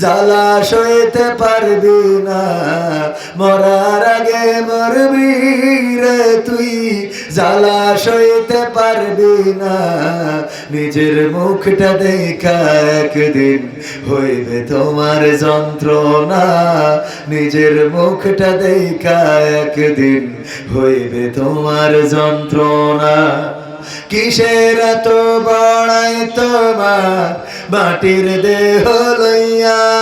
জ্বালা সইতে পারবি না। মরার আগে মরবি রে তুই। জ্বালা সইতে পারবি না। নিজের মুখটা দেখা একদিন হইবে তোমার যন্ত্রণা। নিজের মুখটা দেখা একদিন হইবে তোমার যন্ত্রণা। কিসের এত বড়াই তোমার? মাটির দেহ লইয়া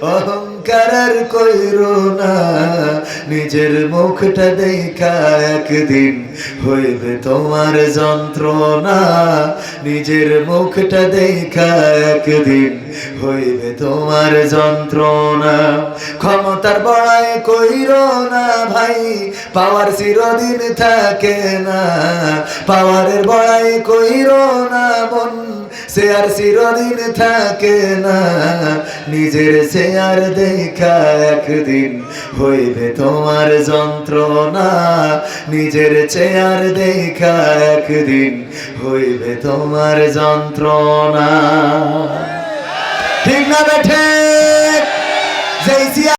অহংকার কইর না। নিজের মুখটা দেখা একদিন হইবে তোমার যন্ত্রণা। নিজের মুখটা দেখা একদিন হইবে তোমার যন্ত্রণা। ক্ষমতার বড়ায় কইর না ভাই, পাওয়ার চিরদিন থাকে না। পাওয়ারের বড়াই কইর না মন। সে আর চিরদিন থাকে না। নিজের সে আর দেখা একদিন হইবে তোমার যন্ত্রণা। নিজের চেয়ার দেখা একদিন হইবে তোমার যন্ত্রণা। ঠিক না বেঠে যেই